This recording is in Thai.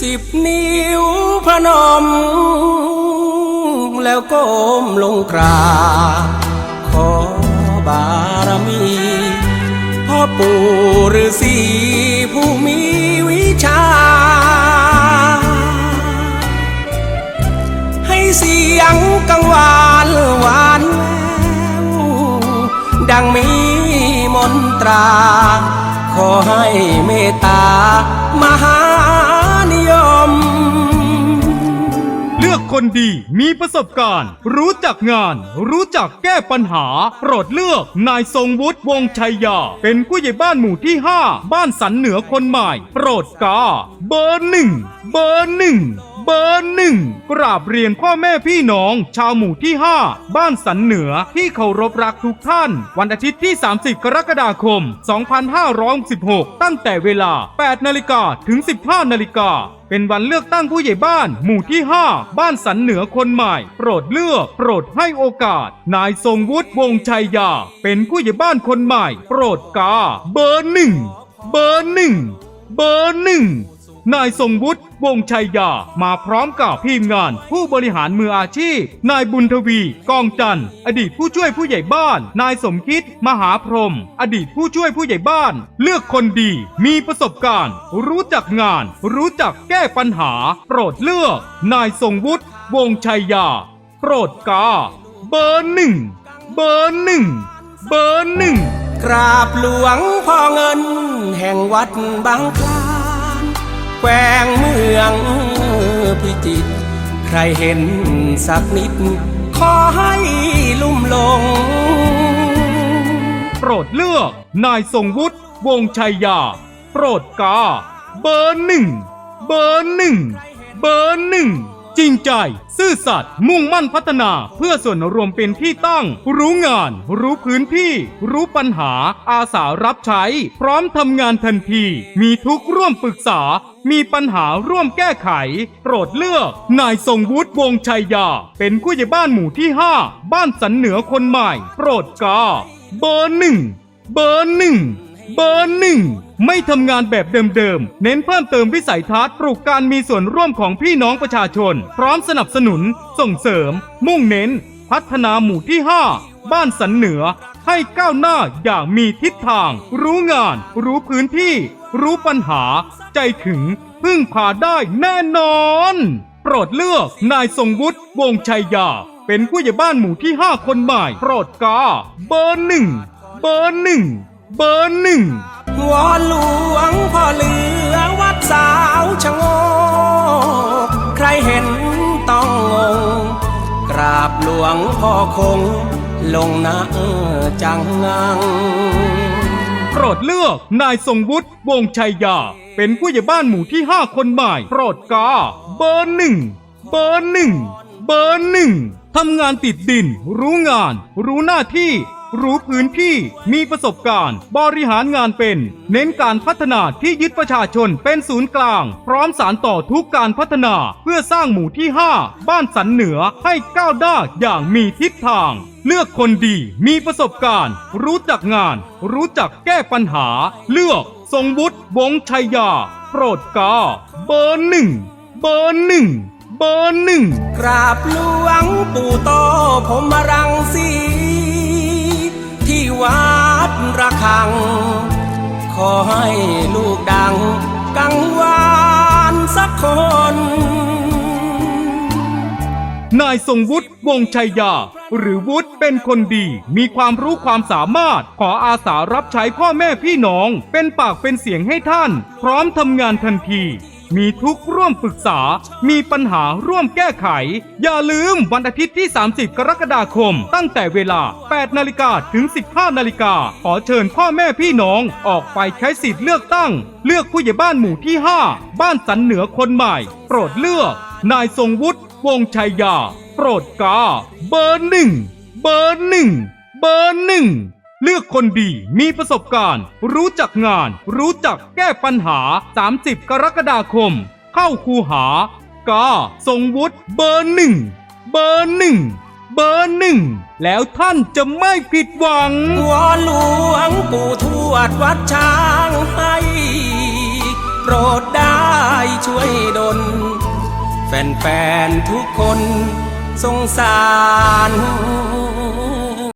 สิบนิ้วพนม แล้วก้มลงกราบขอบารมีพ่อปู่ฤาษีผู้มีวิชา ให้เสียงกังวานหวานแววดังมีมนตรา ขอให้เมตตา คนดีมีประสบการณ์ รู้จักงาน รู้จักแก้ปัญหา โปรดเลือก นายทรงวุฒิวงชัยยา เป็นผู้ใหญ่บ้านหมู่ที่ 5 บ้านสันเหนือคนใหม่ โปรดกา เบอร์หนึ่ง เบอร์หนึ่ง เบอร์หนึ่งกราบเรียนพ่อแม่พี่น้อง ชาวหมู่ที่ 5 บ้านสันเหนือที่เคารพรักทุกท่าน วันอาทิตย์ที่ 30 กรกฎาคม 2516 ตั้งแต่เวลา 8 นาฬิกาถึง 15 นาฬิกาเป็นวันเลือกตั้งผู้ใหญ่บ้าน หมู่ที่ 5 บ้านสันเหนือคนใหม่ โปรดเลือก โปรดให้โอกาส นายทรงวุฒิวงชัยยา เป็นผู้ใหญ่บ้านคนใหม่ โปรดกา เบอร์หนึ่งเบอร์หนึ่งเบอร์หนึ่ง นายทรงวุฒิวงชัยยา มาพร้อมกับทีมงาน ผู้บริหารมืออาชีพ นายบุญทวี กองจันทร์อดีตผู้ช่วยผู้ใหญ่บ้าน นายสมคิด มหาพรหมอดีตผู้ช่วยผู้ใหญ่บ้าน เลือกคนดี มีประสบการณ์ รู้จักงาน รู้จักแก้ปัญหา โปรดเลือก นายทรงวุฒิวงชัยยา โปรดกา เบอร์หนึ่ง เบอร์หนึ่ง เบอร์หนึ่ง กราบหลวงพ่อเงิน แห่งวัดบางคลาน แวงเมืองพิจิตรใครเห็นสักนิด ขอให้ลุ่มหลง โปรดเลือก นายทรงวุฒิวงชัยยา โปรดกา เบอร์หนึ่ง เบอร์หนึ่ง เบอร์หนึ่ง จริงใจ ซื่อสัตย์ มุ่งมั่นพัฒนา เพื่อส่วนรวมเป็นที่ตั้ง รู้งาน รู้พื้นที่ รู้ปัญหา อาสารับใช้ พร้อมทำงานทันที มีทุกข์ร่วมปรึกษา มีปัญหาร่วมแก้ไข โปรดเลือก นายทรงวุฒิวงชัยยา เป็นผู้ใหญ่บ้านหมู่ที่ 5 บ้านสันเหนือคนใหม่ โปรดกา เบอร์หนึ่ง เบอร์หนึ่ง เบอร์หนึ่ง ไม่ทำงานแบบเดิมๆ เน้นเพิ่มเติมวิสัยทัศน์ปลูกการมีส่วนร่วมของพี่น้องประชาชน พร้อมสนับสนุน ส่งเสริม มุ่งเน้น พัฒนาหมู่ที่ 5 บ้านสันเหนือ ให้ก้าวหน้าอย่างมีทิศทาง รู้งาน รู้พื้นที่ รู้ปัญหา ใจถึงพึ่งพาได้แน่นอน โปรดเลือกนายทรงวุฒิวงชัยยา เป็นผู้ใหญ่บ้านหมู่ที่ 5 คนใหม่ โปรดกา เบอร์หนึ่ง เบอร์หนึ่ง เบอร์หนึ่ง วอนหลวงพ่อเหลือวัดสาวชะโงกใครเห็นต้องงง กราบหลวงพ่อคง ลงนะจังงังโปรดเลือกนายทรงวุฒิวงชัยยา เป็นผู้ใหญ่บ้านหมู่ที่ 5 คนใหม่ โปรดกา เบอร์หนึ่ง เบอร์หนึ่ง เบอร์หนึ่งทำงานติดดิน รู้งาน รู้หน้าที่ รู้พื้นที่มีประสบการณ์ บริหารงานเป็น เน้นการพัฒนาที่ยึดประชาชนเป็นศูนย์กลาง พร้อมสารต่อทุกการพัฒนาเพื่อสร้างหมู่ที่ 5 บ้านสันเหนือให้ก้าวหน้อย่างมีทิศทาง เลือกคนดีมีประสบการณ์ รู้จักงาน รู้จักแก้ปัญหา เลือกทรงวุฒิวงชัยยา โปรดกาเบอร์หนึ่งเบอร์หนึ่งเบอร์หนึ่งกราบหลวงปู่โตผมรัง ให้ลูกดัง กังวานสักคน นายทรงวุฒิวงศ์ชัยยา หรือวุฒิเป็นคนดี มีความรู้ความสามารถ ขออาสารับใช้พ่อแม่พี่น้อง เป็นปากเป็นเสียงให้ท่าน พร้อมทำงานทันที มีทุกข์ร่วมปรึกษา มีปัญหาร่วมแก้ไข อย่าลืมวันอาทิตย์ที่ 30 กรกฎาคม ตั้งแต่เวลา 8 นาฬิกาถึง 15 นาฬิกา ขอเชิญพ่อแม่พี่น้อง ออกไปใช้สิทธิ์เลือกตั้ง เลือกผู้ใหญ่บ้านหมู่ที่ 5 บ้านสันเหนือคนใหม่ โปรดเลือก นายทรงวุฒิ วงชัยยา โปรดกา เบอร์หนึ่ง เบอร์หนึ่ง เบอร์หนึ่ง เลือกคนดีมีประสบการณ์ รู้จักงาน รู้จักแก้ปัญหา 30 กรกฎาคม เข้าคูหากาทรงวุฒิเบอร์หนึ่งเบอร์หนึ่งเบอร์หนึ่ง แล้วท่านจะไม่ผิดหวังวอนหลวงปู่ทวดวัดช้างให้โปรดได้ช่วยดล แฟนๆทุกคนสงสาร